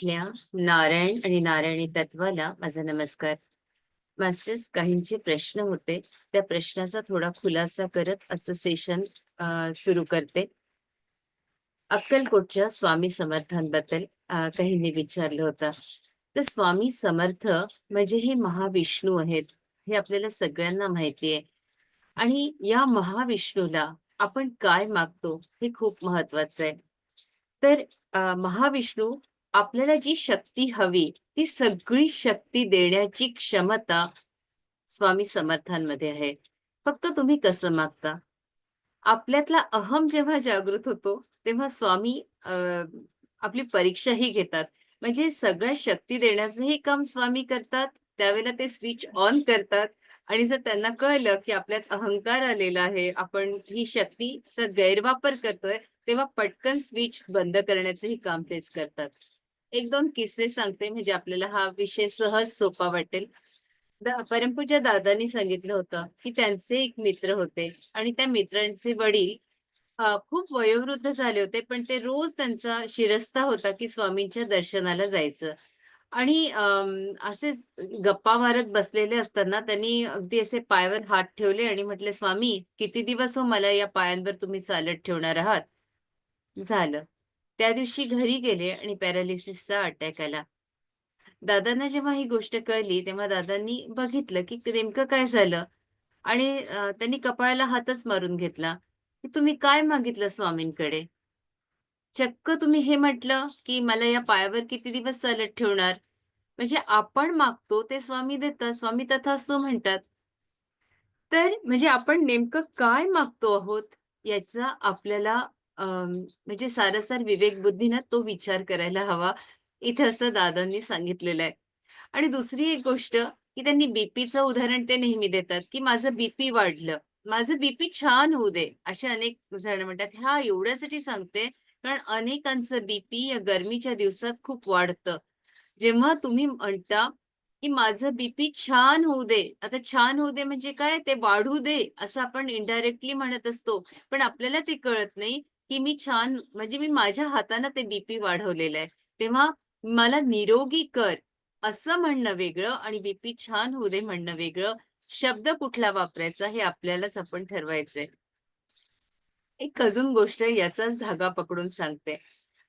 इथल्या नारायण आणि नारायणी तत्वाला माझा नमस्कार. मास्टर्स काहींचे प्रश्न होते. त्या प्रश्नाचा थोडा खुलासा करत असं सेशन सुरू करते. अक्कलकोटच्या स्वामी समर्थांबद्दल काहींनी विचारलं होतं. तर स्वामी समर्थ म्हणजे हे महाविष्णू आहेत हे आपल्याला सगळ्यांना माहिती आहे. आणि या महाविष्णूला आपण काय मागतो हे खूप महत्वाचं आहे. तर महाविष्णू आपल्याला जी शक्ती हवी ती सगळी शक्ती देण्याची क्षमता स्वामी समर्थांमध्ये आहे. फक्त तुम्ही कसं मागता? आपल्यातला अहम जेव्हा जागृत होतो तेव्हा स्वामी आपली परीक्षाही घेतात. म्हणजे सगळ्या शक्ती देण्याचंही काम स्वामी करतात त्यावेळेला ते स्विच ऑन करतात. आणि जर त्यांना कळलं की आपल्यात अहंकार आलेला आहे आपण ही शक्तीचा गैरवापर करतोय तेव्हा पटकन स्विच बंद करण्याचंही काम तेच करतात. एक दोन किस्से सांगते म्हणजे आपल्याला हा विषय सहज सोपा वाटेल. दा- परमपूज्य दादांनी सांगितलं होतं की त्यांचे एक मित्र होते आणि त्या मित्रांचे वडील खूप वयोवृद्ध झाले होते पण ते रोज त्यांचा शिरस्ता होता की स्वामींच्या दर्शनाला जायचं. आणि असे असेच गप्पा मारत बसलेले असताना त्यांनी अगदी असे पायावर हात ठेवले आणि म्हटले स्वामी किती दिवस हो मला या पायांवर तुम्ही चालत ठेवणार आहात? झालं. त्या दिवशी घरी गेले आणि पॅरालिसिसचा अटॅक आला. दादांना जेव्हा ही गोष्ट कळली तेव्हा दादांनी बघितलं की नेमकं काय झालं आणि त्यांनी कपाळाला हातच मारून घेतला. की तुम्ही काय मागितलं स्वामींकडे? चक्क तुम्ही हे म्हटलं की मला या पायावर किती दिवस चालत ठेवणार? म्हणजे आपण मागतो ते स्वामी देतात स्वामी तथास्तु म्हणतात. तर म्हणजे आपण नेमकं काय मागतो आहोत याचा आपल्याला म्हणजे सारासार विवेकबुद्धीनं तो विचार करायला हवा. इथे असं दादांनी सांगितलेलं आहे. आणि दुसरी एक गोष्ट की त्यांनी बीपीचं उदाहरण ते नेहमी देतात की माझं बीपी वाढलं. माझं बीपी छान होऊ दे असे अनेक जण म्हणतात. हा एवढ्यासाठी सांगते कारण अनेकांचं बीपी या गरमीच्या दिवसात खूप वाढतं. जेव्हा तुम्ही म्हणता की माझं बीपी छान होऊ दे आता छान होऊ दे म्हणजे काय? ते वाढू दे असं आपण इनडायरेक्टली म्हणत असतो. पण आपल्याला ते कळत नाही. की मी छान म्हणजे मी माझ्या हाताने ते बीपी वाढवलेलं आहे. तेव्हा मला निरोगी कर असं म्हणणं वेगळं आणि बीपी छान होऊ दे म्हणणं वेगळं. शब्द कुठला वापरायचा हे आपल्यालाच आपण ठरवायचंय. एक अजून गोष्ट याचाच धागा पकडून सांगते.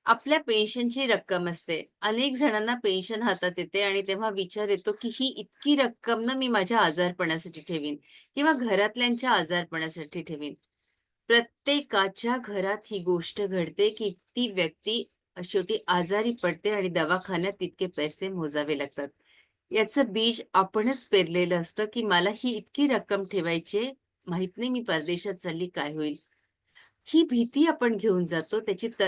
आपल्या पेन्शनची रक्कम असते. अनेक जणांना पेन्शन हातात येते आणि तेव्हा विचार येतो की ही इतकी रक्कम ना मी माझ्या आजारपणासाठी ठेवीन किंवा घरातल्यांच्या आजारपणासाठी ठेवीन. प्रत्येकाच्या घरात ही गोष्ट घडते की ती व्यक्ती शेवटी आजारी पडते आणि दवाखान्यात तितके पैसे मोजावे लागतात. याचं बीज आपणच पेरलेलं असतं की मला ही इतकी रक्कम ठेवायची माहीत नाही मी परदेशात चालली काय होईल. ही भीती आपण घेऊन जातो त्याची त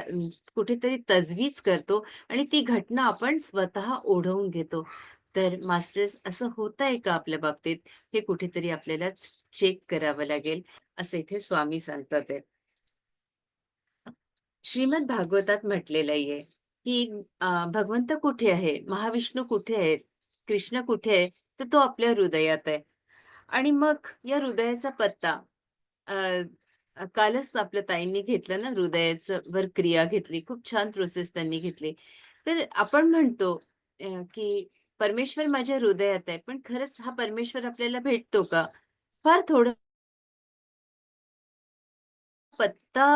कुठेतरी तजवीज करतो आणि ती घटना आपण स्वतः ओढवून घेतो. तर मास्टर्स असं होत आहे का आपल्या बाबतीत? हे कुठेतरी आपल्यालाच चेक करावं लागेल. असं इथे स्वामी सांगतात श्रीमद भागवतात म्हटलेलं आहे की भगवंत कुठे आहे? महाविष्णू कुठे आहे कृष्ण कुठे आहे? तर तो आपल्या हृदयात आहे. आणि मग या हृदयाचा पत्ता अ, कालच आपल्या ताईंनी घेतलं ना हृदयाचं वर क्रिया घेतली. खूप छान प्रोसेस त्यांनी घेतली. तर आपण म्हणतो की परमेश्वर माझ्या हृदयात आहे पण खरंच हा परमेश्वर आपल्याला भेटतो का? फार थोडं पत्ता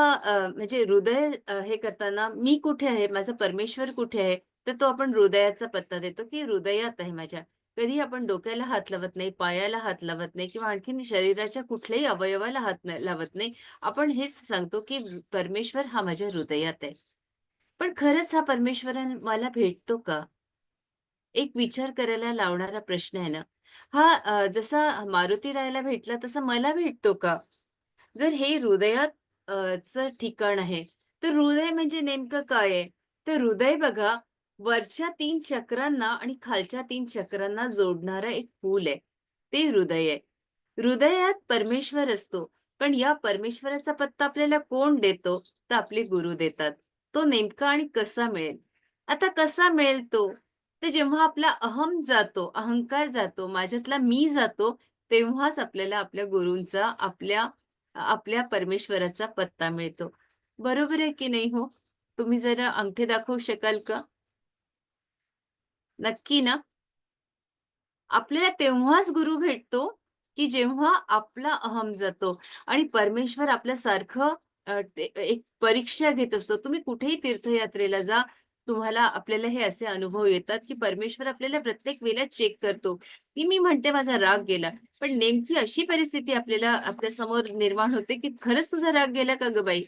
म्हणजे हृदय हे करताना मी कुठे आहे? माझा परमेश्वर कुठे आहे? तर तो आपण हृदयाचा पत्ता देतो की हृदयात आहे माझ्या. कधी आपण डोक्याला हात लावत नाही पायाला हात लावत नाही किंवा आणखीन शरीराच्या कुठल्याही अवयवाला हात लावत नाही आपण हेच सांगतो की परमेश्वर हा माझ्या हृदयात आहे. पण खरंच हा परमेश्वर मला भेटतो का? एक विचार करायला लावणारा प्रश्न आहे ना. हा जसा मारुती रायला भेटला तसा मला भेटतो का? जर हे हृदयात च ठिकाण आहे. तर हृदय म्हणजे नेमकं काय आहे? तर हृदय बघा वरच्या तीन चक्रांना आणि खालच्या तीन चक्रांना जोडणारा एक पूल आहे. ते हृदय आहे. हृदयात परमेश्वर असतो. पण या परमेश्वराचा पत्ता आपल्याला कोण देतो? तर आपले गुरु देतात. तो नेमका आणि कसा मिळेल? आता कसा मिळेल तो? तर जेव्हा आपला अहम जातो अहंकार जातो माझ्यातला मी जातो तेव्हाच आपल्याला आपल्या गुरूंचा आपल्या आपल्या परमेश्वराचा पत्ता मिळतो बरोबर आहे की नाही हो तुम्ही जरा अंगठे दाखवू शकाल का नक्की ना? आपल्याला तेव्हाच गुरु भेटतो, की जेव्हा आपला अहम जातो आणि परमेश्वर आपल्यासारखं एक परीक्षा घेत असतो. तुम्ही कुठेही तीर्थयात्रेला जा, तुम्हाला आपल्याला हे असे अनुभव येतात, की परमेश्वर आपल्याला प्रत्येक वेळेला चेक करतो, की मी म्हणते माझा राग गेला. पण नेमकी अशी परिस्थिती आपल्याला आपल्यासमोर निर्माण होते, की खरंच तुझा राग गेला का ग बाई?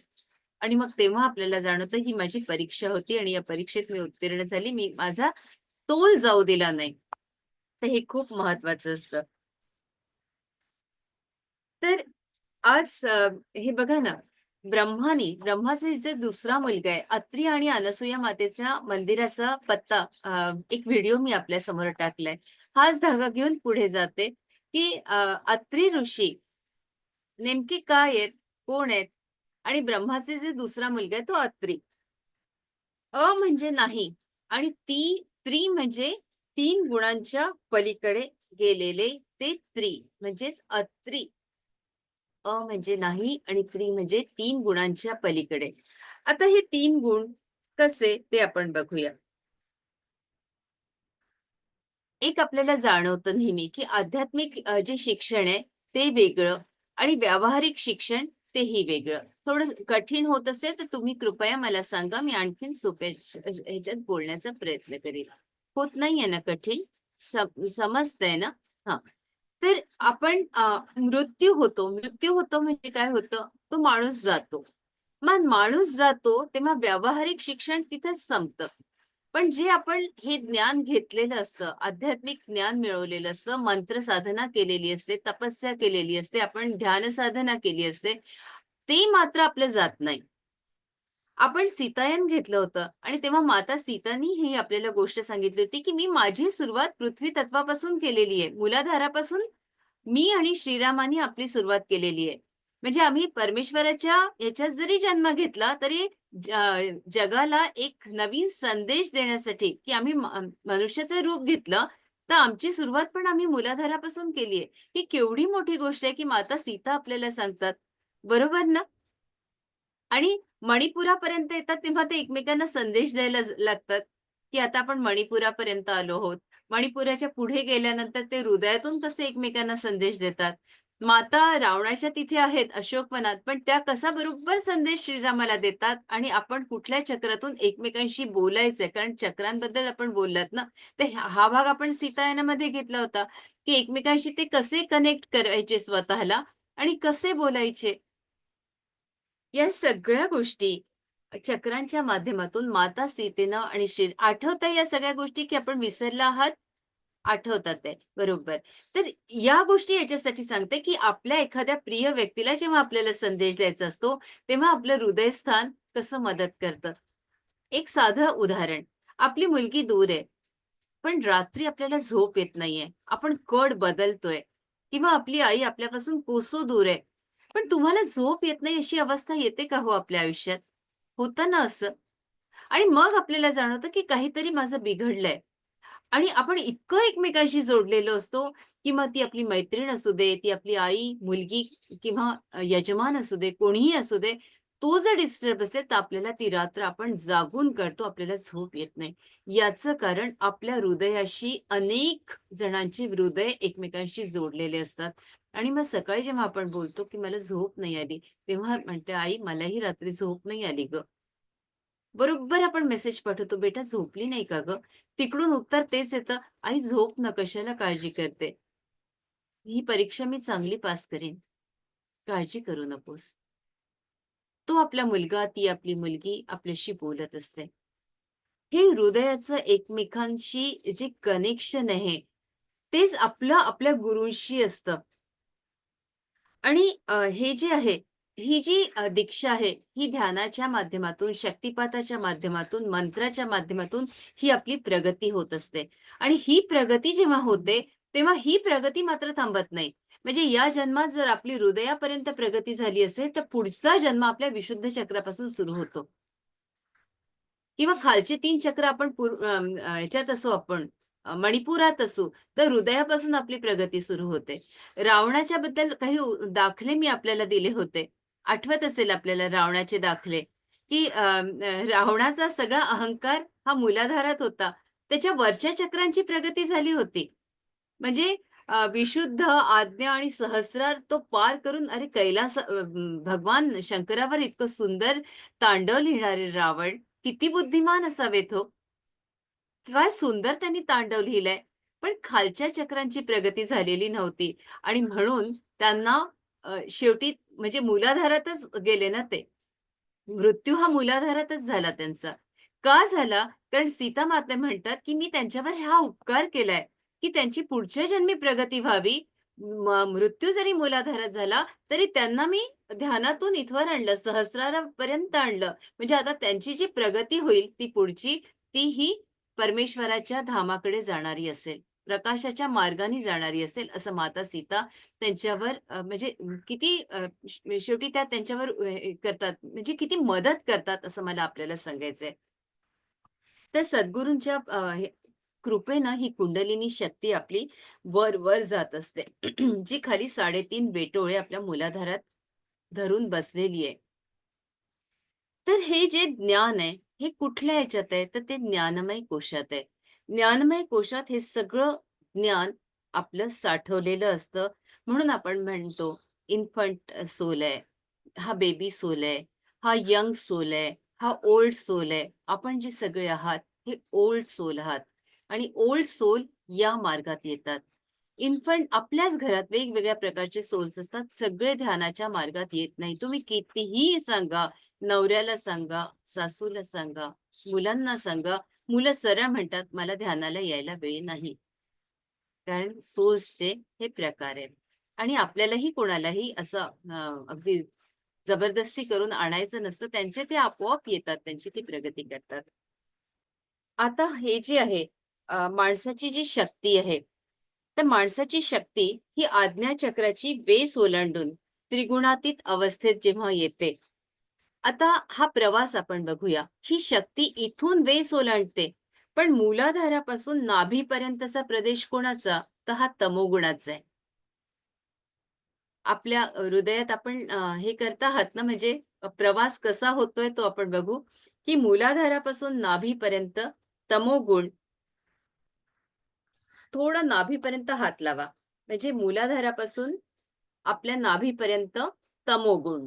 आणि मग तेव्हा आपल्याला जाणवतं, ही माझी परीक्षा होती आणि या परीक्षेत मी उत्तीर्ण झाली. मी माझा तोल जाऊ दिला नाही. तर हे खूप महत्वाचं असतं. तर आज हे बघा ना, ब्रह्मानी ब्रह्माचे जे दुसरा मुलगा आहे, अत्री आणि अनसूया मातेच्या मंदिराचा पत्ता एक व्हिडिओ मी आपल्यासमोर टाकलाय. हाच धागा घेऊन पुढे जाते, की अत्री ऋषी नेमके काय आहेत, कोण आहेत आणि ब्रह्माचे जे दुसरा मुलगा आहे तो अत्री. अ म्हणजे नाही आणि ती त्री म्हणजे तीन गुणांच्या पलीकडे गेलेले ते त्री म्हणजेच अत्री. अ म्हणजे नाही आणि त्रि म्हणजे तीन गुणांच्या पलीकडे. आता हे तीन गुण कसे ते आपण बघूया. एक आपल्याला जाणवतं नेहमी, की आध्यात्मिक जे शिक्षण आहे ते वेगळं आणि व्यावहारिक शिक्षण तेही वेगळं. थोडं कठीण होत असेल तर तुम्ही कृपया मला सांगा. मी आणखीन सोप्या ह्याच्यात बोलण्याचा प्रयत्न करेल. होत नाहीये ना कठीण? समजतंय ना? हा तर आपण मृत्यू होतो. मृत्यू होतो म्हणजे काय होतं? तो माणूस जातो. मग माणूस जातो तेव्हा व्यावहारिक शिक्षण तिथेच संपतं. पण जे आपण हे ज्ञान घेतलेलं असतं, आध्यात्मिक ज्ञान मिळवलेलं असतं, मंत्र साधना केलेली असते, तपस्या केलेली असते, आपण ध्यान साधना केली असते, ते मात्र आपलं जात नाही. आपण सीतायन घेतलं होतं आणि तेव्हा माता सीतानी ही आपल्याला गोष्ट सांगितली होती, की मी माझी सुरुवात पृथ्वी तत्वापासून केलेली आहे. मुलाधारापासून मी आणि श्रीरामानी आपली सुरुवात केलेली आहे. म्हणजे आम्ही परमेश्वराच्या ह्याच्यात जरी जन्म घेतला, तरी जगाला एक नवीन संदेश देण्यासाठी, की आम्ही मनुष्याचं रूप घेतलं, तर आमची सुरुवात पण आम्ही मुलाधारापासून केली आहे. ही केवढी मोठी गोष्ट आहे, की माता सीता आपल्याला सांगतात. बरोबर ना? आणि मणिपुरापर्यंत येतात तेव्हा ते एकमेकांना संदेश द्यायला लागतात, की आता आपण मणिपुरापर्यंत आलो आहोत. मणिपुराच्या पुढे गेल्यानंतर ते हृदयातून कसे एकमेकांना संदेश देतात. माता रावणाच्या तिथे आहेत अशोकवनात, पण त्या कसा बरोबर संदेश श्रीरामाला देतात आणि आपण कुठल्या चक्रातून एकमेकांशी बोलायचंय. कारण चक्रांबद्दल आपण बोललात ना, तर हा हा भाग आपण सीतायनामध्ये घेतला होता, की एकमेकांशी ते कसे कनेक्ट करायचे स्वतःला आणि कसे बोलायचे. या सगळ्या गोष्टी चक्रांच्या माध्यमातून माता सीतेनं आणि श्री आठवत या सगळ्या गोष्टी, की आपण विसरला आहात? आठवतात आहे. बरोबर. तर या गोष्टी याच्यासाठी सांगते, की आपल्या एखाद्या प्रिय व्यक्तीला जेव्हा आपल्याला संदेश द्यायचा असतो, तेव्हा आपलं हृदयस्थान कसं मदत करतं. एक साधं उदाहरण. आपली मुलगी दूर आहे, पण रात्री आपल्याला झोप येत नाहीये. आपण कड बदलतोय किंवा आपली आई आपल्यापासून कोसो दूर आहे. पण तुम्हाला झोप येत नाही अशी अवस्था येते का हो आपल्या आयुष्यात? होतं ना असं? आणि मग आपल्याला जाणवतं, की काहीतरी माझं बिघडलंय. आणि आपण इतकं एकमेकांशी जोडलेलो असतो, किंवा ती आपली मैत्रीण असू दे, ती आपली आई, मुलगी किंवा यजमान असू दे, कोणीही असू दे, तो जर डिस्टर्ब असेल, तर आपल्याला ती रात्र आपण जागून करतो आपल्याला झोप येत नाही. याचं कारण आपल्या हृदयाशी अनेक जणांची हृदय एकमेकांशी जोडलेले असतात. आणि मग सकाळी जेव्हा आपण बोलतो, की मला झोप नाही आली, तेव्हा म्हणते, "आई, मलाही रात्री झोप नाही आली ग बरोबर आपण मेसेज पाठवतो, "बेटा झोपली नाही का ग तिकडून उत्तर तेच येतं, "आई झोप न कशाला काळजी करते? ही परीक्षा मी चांगली पास करेन काळजी करू नकोस." तो आपला मुलगा, ती आपली मुलगी आपल्याशी बोलत असते. हे हृदयाचं एकमेकांशी जे कनेक्शन आहे, तेच आपलं आपल्या गुरूंशी असतं. आणि हे जे आहे, ही जी दीक्षा आहे, ही ध्यानाच्या माध्यमातून, शक्तिपाताच्या माध्यमातून, मंत्राच्या माध्यमातून ही आपली प्रगती होत असते. आणि ही प्रगती जेव्हा होते, तेव्हा ही प्रगती मात्र थांबत नाही. म्हणजे या जन्मात जर आपली हृदयापर्यंत प्रगती झाली असेल, तर पुढचा जन्म आपल्या विशुद्ध चक्रापासून सुरू होतो. किंवा खालचे तीन चक्र आपण याच्यात असो आपण मणिपुरात असू, तर हृदयापासून आपली प्रगती सुरू होते. रावणाच्या बद्दल काही दाखले मी आपल्याला दिले होते. आठवत असेल आपल्याला रावणाचे दाखले, की रावणाचा सगळा अहंकार हा मुलाधारात होता. त्याच्या वरच्या चक्रांची प्रगती झाली होती म्हणजे विशुद्ध आज्ञा आणि सहस्रार तो पार करून अरे कैलास भगवान शंकरावर इतकं सुंदर तांडव लिहिणारे रावण किती बुद्धिमान असावेत हो काय सुंदर त्यांनी तांडव लिहिलंय पण खालच्या चक्रांची प्रगती झालेली नव्हती. आणि म्हणून त्यांना शेवटी म्हणजे मुलाधारातच गेले ना ते. मृत्यू हा मुलाधारातच झाला त्यांचा. का झाला? कारण सीता माते म्हणतात की मी त्यांच्यावर हा उपकार केलाय की त्यांची पुढच्या जन्मी प्रगती व्हावी. मृत्यू जरी मुलाधारात झाला तरी त्यांना मी ध्यानातून इथवर आणलं सहस्रारापर्यंत आणलं. म्हणजे आता त्यांची जी प्रगती होईल ती पुढची ती ही परमेश्वराच्या धामाकडे जाणारी असेल प्रकाशाच्या मार्गाने जाणारी असेल असं माता सीता त्यांच्यावर म्हणजे किती शेवटी त्या त्यांच्यावर हे करतात म्हणजे किती मदत करतात असं मला आपल्याला सांगायचंय. तर सद्गुरूंच्या कृपेनं ही कुंडलिनी शक्ती आपली वर वर जात असते. जी खाली साडेतीन बेटोळे आपल्या मुलाधारात धरून बसलेली आहे. तर हे जे ज्ञान आहे हे कुठल्या ह्याच्यात आहे? तर ते ज्ञानमय कोशात आहे. ज्ञानमय कोशात हे सगळं ज्ञान आपलं साठवलेलं असतं. म्हणून आपण म्हणतो इन्फंट सोल आहे हा बेबी सोल आहे हा यंग सोल आहे हा ओल्ड सोल आहे. आपण जे सगळे आहात हे ओल्ड सोल आहात. आणि ओल्ड सोल या मार्गात येतात. इन्फंट आपल्याच घरात वेगवेगळ्या प्रकारचे सोल्स असतात. सगळे ध्यानाच्या मार्गात येत नाही. तुम्ही कितीही सांगा नवऱ्याला सांगा सासूला सांगा मुलांना सांगा मुलं सरळ म्हणतात मला ध्यानाला यायला वेळ नाही. कारण सोल्सचे हे प्रकार आहेत. आणि आपल्यालाही कोणालाही असं अगदी जबरदस्ती करून आणायचं नसतं. त्यांचे ते आपोआप येतात. त्यांची ती प्रगती करतात. आता हे जे आहे माणसाची जी शक्ती आहे तर माणसाची शक्ती ही आज्ञाचक्राची वेस ओलांडून त्रिगुणातीत अवस्थेत जेव्हा येते. आता हा प्रवास आपण बघूया. ही शक्ती इथून वेस ओलांडते. पण मूलाधारापासून नाभीपर्यंतचा प्रदेश कोणाचा? तर हा तमोगुणाचा आहे. आपल्या हृदयात आपण हे करता आहात ना म्हणजे प्रवास कसा होतोय तो आपण बघू. की मूलाधारापासून नाभीपर्यंत तमोगुण थोडं नाभीपर्यंत हात लावा. म्हणजे मूलाधारापासून आपल्या नाभीपर्यंत तमोगुण.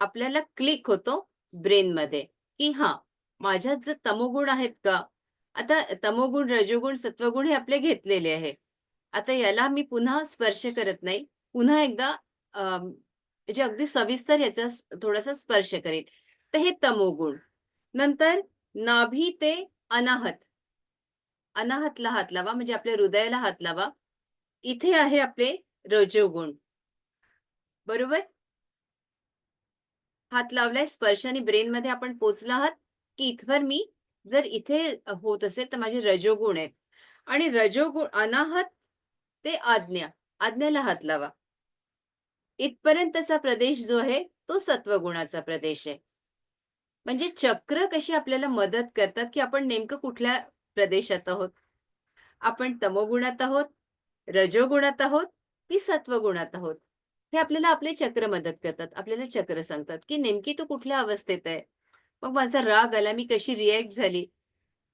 आपल्याला क्लिक होतो ब्रेन मध्ये की हा माझ्यात जर तमोगुण आहेत का? आता तमोगुण रजोगुण सत्वगुण हे आपले घेतलेले आहे. आता याला मी पुन्हा स्पर्श करत नाही. पुन्हा एकदा म्हणजे अगदी सविस्तर याचा थोडासा स्पर्श करेल तर हे तमोगुण. नंतर नाभी ते अनाहत. अनाहतला हात लावा म्हणजे आपल्या हृदयाला हात लावा. इथे आहे आपले रजोगुण. बरोबर? हात लावलाय स्पर्शाने ब्रेन मध्ये आपण पोचला आहात की इथवर मी जर इथे होत असेल तर माझे रजोगुण आहेत. आणि रजोगुण अनाहत ते आज्ञा आज्ञेला हात लावा. इथपर्यंतचा प्रदेश जो आहे तो सत्वगुणाचा प्रदेश आहे. म्हणजे चक्र कशी आपल्याला मदत करतात की आपण नेमकं कुठल्या प्रदेशात आहोत. आपण तमोगुणात आहोत रजोगुणात आहोत की सत्वगुणात आहोत? हे आपल्याला आपले चक्र मदत करतात. आपल्याला चक्र सांगतात की नेमकी तू कुठल्या अवस्थेत आहे? मग माझा राग आला मी कशी रिॲक्ट झाली?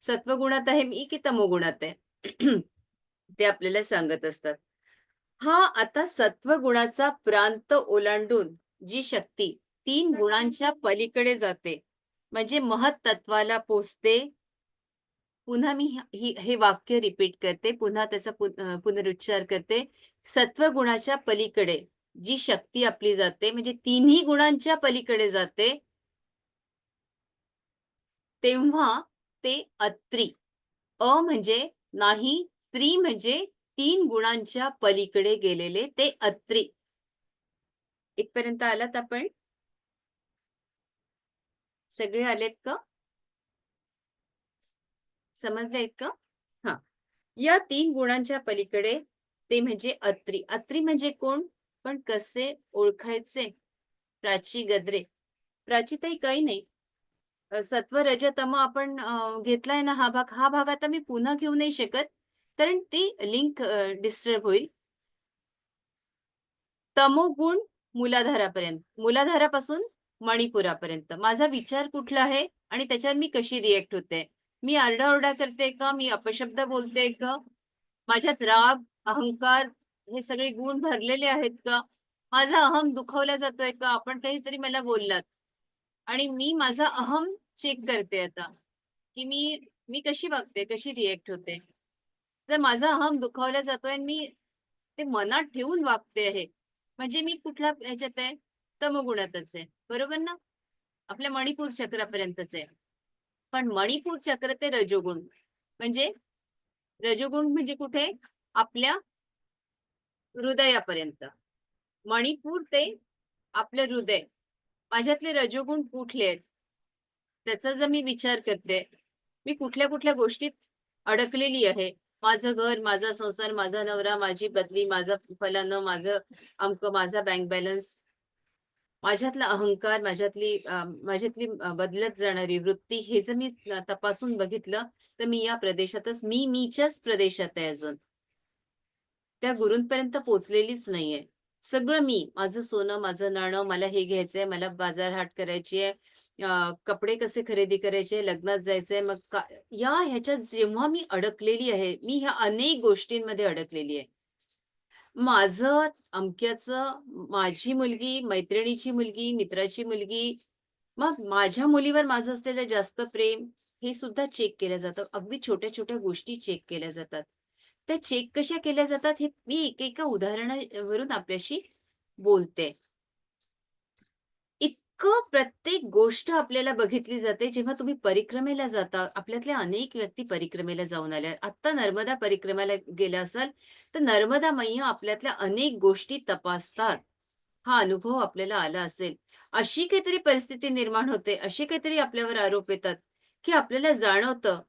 सत्वगुणात आहे मी की तमोगुणात आहे? ते आपल्याला सांगत असतात. हा आता सत्वगुणाचा प्रांत ओलांडून जी शक्ती तीन गुणांच्या पलीकडे जाते. म्हणजे महत्त्वाला पोचते पुन्हा मी ही हे वाक्य रिपीट करते पुन्हा त्याचा पुनरुच्चार करते. सत्व गुणाच्या पलीकडे जी शक्ती आपली जाते म्हणजे तिन्ही गुणांच्या पलीकडे जाते तेव्हा ते अत्री. अ म्हणजे नाही त्री म्हणजे तीन गुणांच्या पलीकडे गेलेले ते अत्री. इथपर्यंत आलात आपण? सगळे आलेत का? समजले का हा. या तीन गुणांच्या पलीकडे ते म्हणजे अत्री. अत्री म्हणजे कोण? पण कसे ओळखायचे? प्राची गद्रे. प्राचीताई काही नाही. सत्व रज तम आपण घेतलाय ना हा भाग. हा भाग आता मी पुन्हा घेऊ नाही शकत कारण ती लिंक डिस्टर्ब होईल. तमोगुण मुलाधारापर्यंत. मुलाधारापासून मणिपुरापर्यंत. माझा विचार कुठला आहे आणि त्याच्यावर मी कशी रिएक्ट होते? मी आरडाओरडा करते का? मी अपशब्द बोलते का? माझ्यात राग अहंकार हे सगळे गुण भरलेले आहेत का? माझा अहम दुखवला जातोय का? आपण काहीतरी मला बोललात. आणि मी माझा अहम चेक करते आता. की मी मी कशी वागते? कशी रिएक्ट होते? जर माझा अहम दुखावला जातोय आणि मी ते मनात ठेवून वागते आहे म्हणजे मी कुठल्या ह्याच्यात आहे? तमगुणातच आहे. बरोबर ना? आपल्या मणिपूर चक्रापर्यंतच आहे. पण मणिपूर चक्र ते रजोगुण म्हणजे रजोगुण म्हणजे कुठे? आपल्या हृदयापर्यंत. मणिपूर ते आपलं हृदय. माझ्यातले रजोगुण कुठले आहेत? त्याचा जर मी विचार करते मी कुठल्या कुठल्या गोष्टीत अडकलेली आहे? माझं घर माझा संसार माझा नवरा माझी बदली माझा फलानं माझं अमक माझा बँक बॅलन्स माझ्यातला अहंकार माझ्यातली माझ्यातली बदलत जाणारी वृत्ती हे जर मी तपासून बघितलं तर मी या प्रदेशातच मी मीच्याच प्रदेशात आहे अजून. त्या गुरूंपर्यंत पोचलेलीच नाहीये. सगळं मी माझं सोनं माझं नाणं मला हे घ्यायचंय मला बाजार हाट करायची आहे कपडे कसे खरेदी करायचे लग्नात जायचंय मग का या ह्याच्यात जेव्हा मी अडकलेली आहे मी ह्या अनेक गोष्टींमध्ये अडकलेली आहे. माझं अमक्याचं माझी मुलगी मैत्रिणीची मुलगी मित्राची मुलगी मग माझ्या मुलीवर माझं असलेलं जास्त प्रेम हे सुद्धा चेक केलं जातं. अगदी छोट्या छोट्या गोष्टी चेक केल्या जातात. त्या चेक कशा केल्या जातात हे मी एक एका उदाहरणावरून आपल्याशी बोलते. इतकं प्रत्येक गोष्ट आपल्याला बघितली जाते जेव्हा तुम्ही परिक्रमेला जाता आपल्यातल्या अनेक व्यक्ती परिक्रमेला जाऊन आल्या. आता नर्मदा परिक्रमेला गेला असाल तर नर्मदा मैया आपल्यातल्या अनेक गोष्टी तपासतात. हा अनुभव आपल्याला आला असेल. अशी काहीतरी परिस्थिती निर्माण होते अशी काहीतरी आपल्यावर आरोप येतात की आपल्याला जाणवतं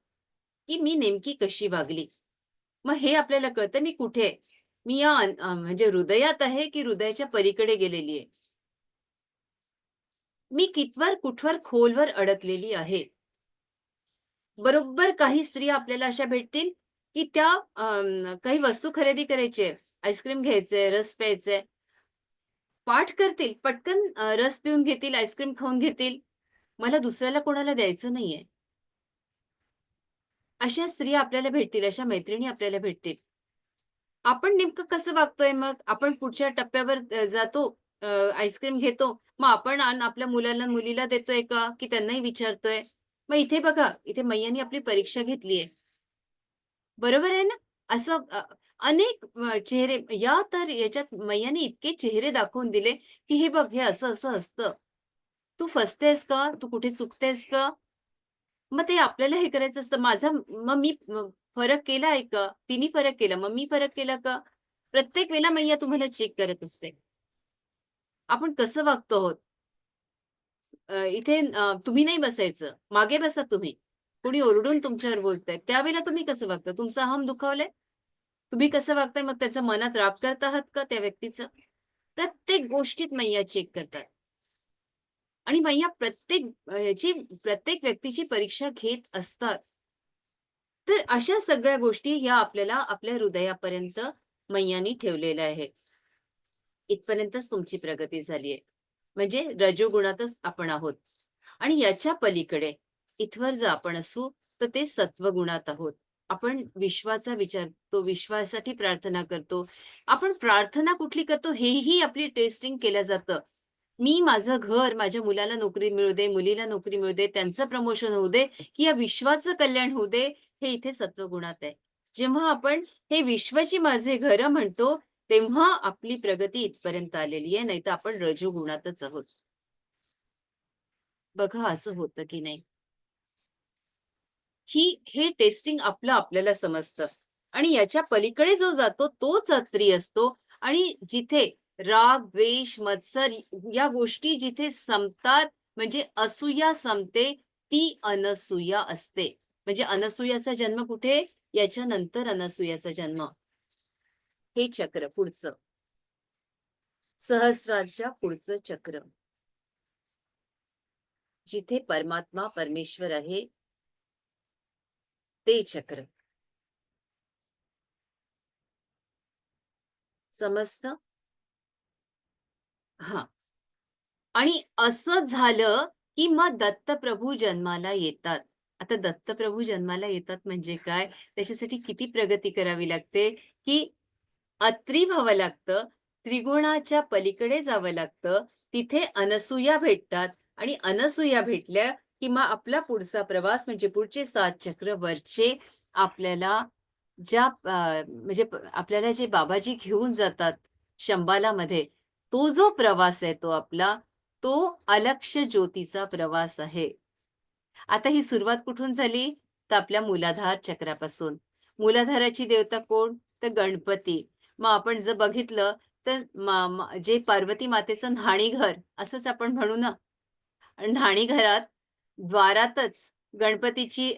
की मी नेमकी कशी वागली. मग हे आपल्याला कळतं मी कुठे मी या म्हणजे हृदयात आहे की हृदयाच्या पलीकडे गेलेली आहे? मी कितवर कुठवर खोलवर अडकलेली आहे. बरोबर काही स्त्रिया आपल्याला अशा भेटतील की त्या काही वस्तू खरेदी करायची आहे आईस्क्रीम घ्यायचंय रस प्यायचंय पाठ करतील पटकन रस पिऊन घेतील आईस्क्रीम खाऊन घेतील. मला दुसऱ्याला कोणाला द्यायचं नाहीये. अशा स्त्रिया आपल्याला भेटतील अशा मैत्रिणी आपल्याला भेटतील. आपण नेमकं कसं वागतोय मग? आपण पुढच्या टप्प्यावर जातो आईस्क्रीम घेतो. मग आपण आपल्या मुलाला मुलीला देतोय का? की त्यांनाही विचारतोय. मग इथे बघा इथे मैयानी आपली परीक्षा घेतलीये बरोबर आहे ना? असं अनेक चेहरे या तर याच्यात मैयाने इतके चेहरे दाखवून दिले की हे बघ हे असं असं असतं. तू फसतेस का? तू कुठे चुकतेस का? मग ते आपल्याला हे करायचं असतं. माझा मग मी फरक केला आहे का? तिने फरक केला. मग मी फरक केला का? प्रत्येक वेळेला मैया तुम्हाला चेक करत असते. आपण कसं वागतो आहोत इथे तुम्ही नाही बसायचं. मागे बसा तुम्ही. कोणी ओरडून तुमच्यावर बोलताय. त्यावेळेला तुम्ही कसं वागता तुमचा अहम दुखावलाय? तुम्ही कसं वागताय मग त्याचा मनात राग करत आहात का त्या व्यक्तीचं? प्रत्येक गोष्टीत मैया चेक करतात. आणि मैया प्रत्येक ह्याची याची प्रत्येक व्यक्तीची परीक्षा घेत असतात. तर अशा सगळ्या गोष्टी ह्या आपल्याला आपल्या हृदयापर्यंत मैयानी ठेवलेल्या आहेत. इथपर्यंतच तुमची प्रगती झालीये. म्हणजे रजोगुणातच आपण आहोत. आणि याच्या पलीकडे इथवर जर आपण असू तर ते सत्वगुणात आहोत. आपण विश्वाचा विचारतो विश्वासाठी प्रार्थना करतो. आपण प्रार्थना कुठली करतो हेही आपली टेस्टिंग केलं जातं. मी माझं घर माझ्या मुलाला नोकरी मिळू दे मुलीला नोकरी मिळू दे त्यांचं प्रमोशन होऊ दे की या विश्वाचं कल्याण होऊ दे हे इथे सत्वगुणात आहे. जेव्हा आपण हे विश्वाची माझे घर म्हणतो तेव्हा आपली प्रगती इथपर्यंत आलेली आहे नाही तर आपण रजोगुणातच आहोत. बघा असं होतं की नाही. ही हे टेस्टिंग आपलं आपल्याला समजतं. आणि याच्या पलीकडे जो जातो तोच अत्री असतो. आणि जिथे राग द्वेष मत्सर या गोष्टी जिथे संपतात म्हणजे असूया संपते ती अनसूया असते. म्हणजे अनसूयाचा जन्म कुठे? याच्या नंतर अनसूयाचा जन्म. हे चक्र पुढचं. सहस्राच्या पुढचं चक्र. जिथे परमात्मा परमेश्वर आहे ते चक्र. समजत हा. आणि असं झालं की मग दत्तप्रभू जन्माला येतात. आता दत्तप्रभू जन्माला येतात म्हणजे काय? त्याच्यासाठी किती प्रगती करावी लागते? की अत्री व्हावं लागतं त्रिगुणाच्या पलीकडे जावं लागतं. तिथे अनसुया भेटतात आणि अनसुया भेटल्या किंवा आपला पुढचा प्रवास म्हणजे पुढचे सात चक्र वरचे आपल्याला ज्या म्हणजे आपल्याला जे बाबाजी घेऊन जातात शंबाला मध्ये तो जो प्रवास आहे तो आपला तो अलक्ष ज्योतीचा प्रवास आहे. आता ही सुरुवात कुठून झाली? तर आपल्या मूलाधार चक्रापासून. मूलाधाराची देवता कोण? तर गणपती. मग आपण जर बघितलं तर जे पार्वती मातेचं न्हाणी घर असंच आपण म्हणू ना. न्हाणीघरात द्वारातच गणपतीची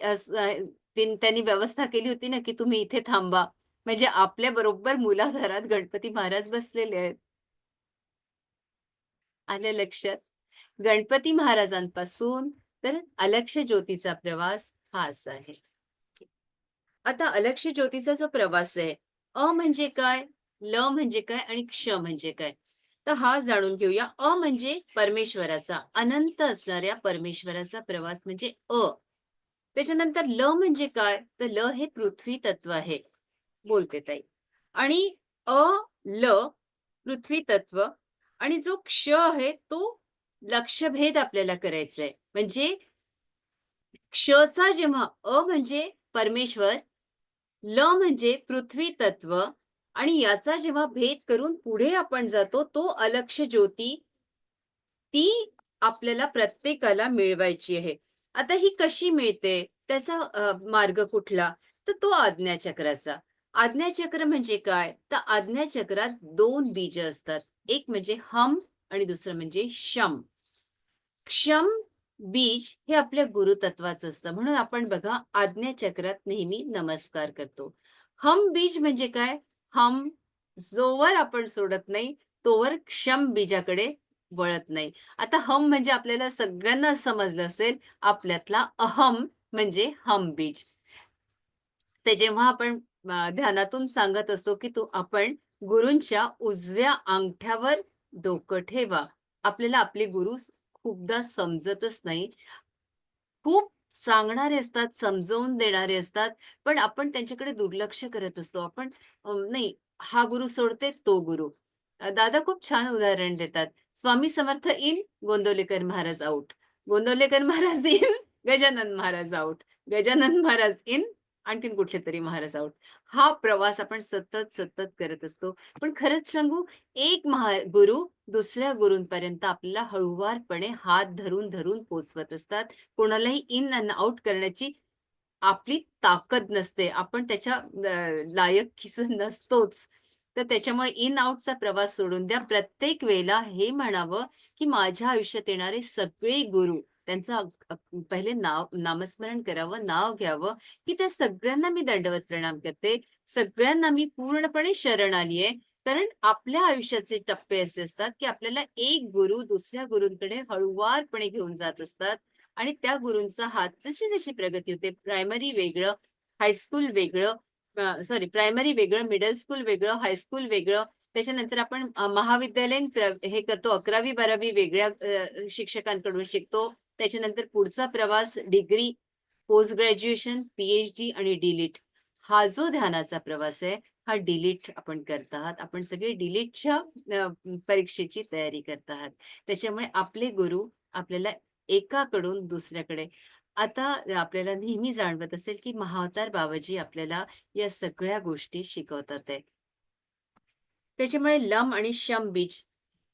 त्यांनी व्यवस्था केली होती ना की तुम्ही इथे थांबा. म्हणजे आपल्या बरोबर मुलाघरात गणपती महाराज बसलेले आहेत. आलं लक्षात? गणपती महाराजांपासून तर अलक्ष ज्योतीचा प्रवास हा असा आहे. आता अलक्ष ज्योतीचा जो प्रवास आहे अ म्हणजे काय? ल म्हणजे काय आणि क्ष म्हणजे काय? तर हा जाणून घेऊया. अ म्हणजे परमेश्वराचा अनंत असणाऱ्या परमेश्वराचा प्रवास म्हणजे अ. त्याच्यानंतर ल म्हणजे काय? तर ल हे पृथ्वी तत्व आहे. बोलते ताई. आणि अ ल पृथ्वी तत्व आणि जो क्ष आहे तो लक्षभेद आपल्याला करायचा आहे म्हणजे क्षचा जेव्हा अ म्हणजे परमेश्वर ल म्हणजे पृथ्वी तत्व आणि याचा जेव्हा भेद करून पुढे आपण जातो तो अलक्ष ज्योती ती आपल्याला प्रत्येकाला मिळवायची आहे. आता ही कशी मिळते? त्याचा मार्ग कुठला? तर तो आज्ञाचक्राचा आज्ञाचक्र म्हणजे काय? तर आज्ञाचक्रात दोन बीज असतात. एक म्हणजे हम आणि दुसरं म्हणजे शम. क्षम बीज हे आपल्या गुरुतत्वाचं असतं. म्हणून आपण बघा आज्ञाचक्रात नेहमी नमस्कार करतो. हम बीज म्हणजे काय? हम जोवर आपण सोडत नाही तोवर क्षम बीजाकडे वळत नाही. आता हम म्हणजे आपल्याला सगळ्यांना समजलं असेल आपल्यातला अहम म्हणजे हम बीज. ते जेव्हा आपण ध्यानातून सांगत असतो की तू आपण गुरूंच्या उजव्या अंगठ्यावर डोकं ठेवा. आपल्याला आपले गुरु खूपदा समजतच नाही. खूप सांगणारे असतात समजवून देणारे असतात पण आपण त्यांच्याकडे दुर्लक्ष करत असतो. आपण नाही हा गुरु सोडते तो गुरु. दादा खूप छान उदाहरण देतात. Swami Samarth in Gondavalekar Maharaj out. Gondavalekar Maharaj in Gajanan Maharaj out. Gajanan Maharaj in आणखीन कुठले तरी महाराज आउट हा प्रवास आपण सतत सतत करत असतो. पण खरंच सांगू एक महा गुरु दुसऱ्या गुरूंपर्यंत आपल्याला हळुवारपणे हात धरून धरून पोचवत असतात. कोणालाही इन अँड आउट करण्याची आपली ताकद नसते. आपण त्याच्या लायकीच नसतोच. तर त्याच्यामुळे इन आउटचा प्रवास सोडून द्या. प्रत्येक वेळेला हे म्हणावं की माझ्या आयुष्यात येणारे सगळे गुरु त्यांचं पहिले नाव नामस्मरण करावं नाव घ्यावं की त्या सगळ्यांना मी दंडवत प्रणाम करते. सगळ्यांना मी पूर्णपणे शरण आली आहे. कारण आपल्या आयुष्याचे टप्पे असे असतात की आपल्याला एक गुरु दुसऱ्या गुरूंकडे हळुवारपणे घेऊन जात असतात. आणि त्या गुरूंचा हात जशी जशी प्रगती होते प्रायमरी वेगळं हायस्कूल वेगळं सॉरी प्रायमरी वेगळं मिडल स्कूल वेगळं हायस्कूल वेगळं. त्याच्यानंतर आपण महाविद्यालयीन हे करतो अकरावी बारावी वेगळ्या शिक्षकांकडून शिकतो. त्याच्यानंतर पुढचा प्रवास डिग्री पोस्ट ग्रॅज्युएशन पीएचडी आणि डिलीट हा जो ध्यानाचा प्रवास आहे हा डिलीट आपण करत आहात. आपण सगळे डिलीटच्या परीक्षेची तयारी करत आहात. त्याच्यामुळे आपले गुरु आपल्याला एकाकडून दुसऱ्याकडे. आता आपल्याला नेहमी जाणवत असेल की महावतार बाबाजी आपल्याला या सगळ्या गोष्टी शिकवतात आहे. त्याच्यामुळे लम आणि शम बीज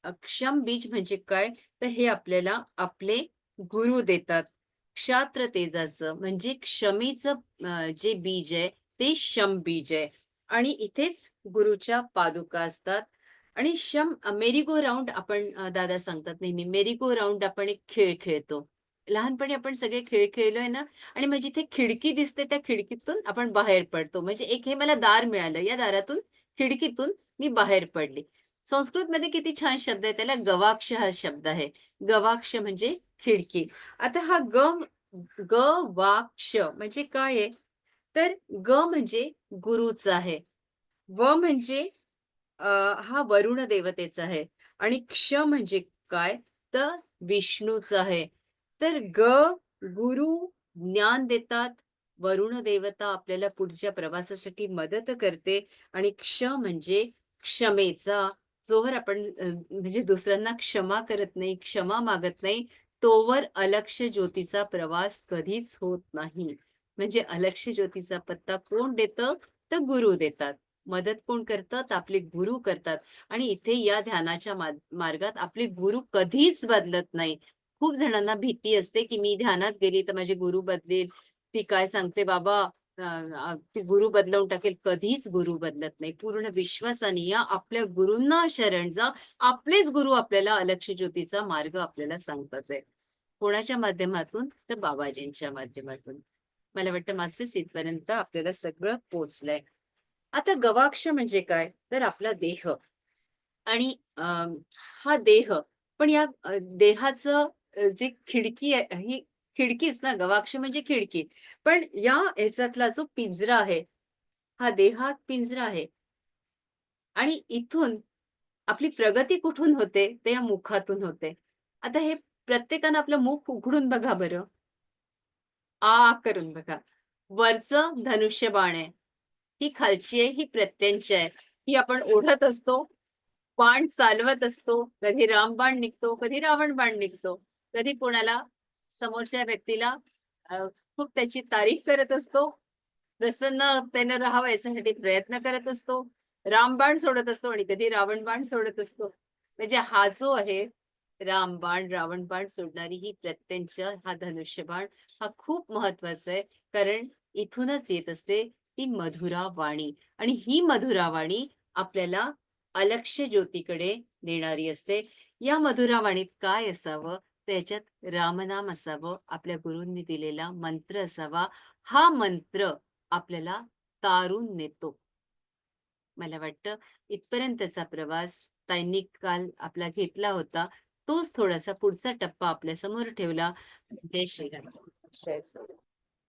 अक्षम बीज म्हणजे काय? तर हे आपल्याला आपले गुरु देतात. क्षात्र तेजाचं म्हणजे क्षमेचं जे बीज आहे ते शम बीज आहे. आणि इथेच गुरुच्या पादुका असतात. आणि शम मेरीगो राऊंड आपण दादा सांगतात नेहमी. मेरीगो राऊंड आपण एक खेळ खेळतो. लहानपणी आपण सगळे खेळ खेळलोय ना? आणि मग जिथे खिडकी दिसते त्या खिडकीतून आपण बाहेर पडतो. म्हणजे एक हे मला दार मिळालं. या दारातून खिडकीतून मी बाहेर पडली. संस्कृतमध्ये किती छान शब्द आहे. त्याला गवाक्ष हा शब्द आहे. गवाक्ष म्हणजे खिडकी. आता हा ग ग वाक्ष म्हणजे काय आहे? तर ग म्हणजे गुरुचा आहे. व म्हणजे हा वरुण देवतेचा आहे. आणि क्ष म्हणजे काय? तर विष्णूचा आहे. तर ग गुरु ज्ञान देतात. वरुण देवता आपल्याला पुढच्या प्रवासासाठी मदत करते. आणि क्ष म्हणजे क्षमेचा. जोवर आपण म्हणजे दुसऱ्यांना क्षमा करत नाही क्षमा मागत नाही. तोवर अलक्ष ज्योतीचा प्रवास कधीच होत नाही. म्हणजे अलक्ष ज्योतीचा पत्ता कोण देतं? तर गुरु देतात. मदत कोण करतात? आपले गुरु करतात. आणि इथे या ध्यानाच्या मार्गात आपले गुरु कधीच बदलत नाही. खूप जणांना भीती असते की मी ध्यानात गेली तर माझे गुरु बदलेल. ती काय सांगते? बाबा ती गुरु बदलवून टाकेल कधीच गुरु बदलत नाही. पूर्ण विश्वासाने या आपल्या गुरूंना शरण जा. आपलेच गुरु आपल्याला अलक्ष ज्योतीचा मार्ग आपल्याला सांगतात. आहे कोणाच्या माध्यमातून? तर बाबाजींच्या माध्यमातून. मला वाटतं मास्टर इथपर्यंत आपल्याला सगळं पोचलंय. आता गवाक्ष म्हणजे काय? तर आपला देह. आणि अं, हा देह पण या देहाचं जे खिडकी आहे ही खिडकीच ना गवाक्ष म्हणजे खिडकी. पण या ह्याच्यातला जो पिंजरा आहे हा देहात पिंजरा आहे. आणि इथून आपली प्रगती कुठून होते ते या मुखातून होते. आता हे प्रत्येकानं आपलं मुख उघडून बघा बरं. आ करून बघा. वरचं धनुष्यबाण आहे. ही खालची आहे ही प्रत्यंची आहे. ही आपण ओढत असतो बाण चालवत असतो. कधी रामबाण निघतो कधी रावण बाण निघतो. कधी कोणाला समोरच्या व्यक्तीला खूप त्याची तारीफ करत असतो. प्रसन्न त्यानं राहावं याच्यासाठी प्रयत्न करत असतो. रामबाण सोडत असतो आणि कधी रावणबाण सोडत असतो. म्हणजे हा जो आहे रामबाण रावणबाण सोडणारी ही प्रत्यंच हा धनुष्यबाण हा खूप महत्त्वाचा आहे. कारण इथूनच येत असते ती मधुरा वाणी. आणि ही मधुरा वाणी आपल्याला अलक्ष्य ज्योतीकडे नेणारी असते. या मधुरा वाणीत काय असावं? त्याच्यात रामनाम असावं आपल्या गुरूंनी दिलेला मंत्र असावा हा मंत्र आपल्याला तारून नेतो. मला वाटतं इथपर्यंतचा प्रवास ताईंनी काल आपला घेतला होता तोच थोडासा पुढचा टप्पा आपल्यासमोर ठेवला. जय श्रीराम.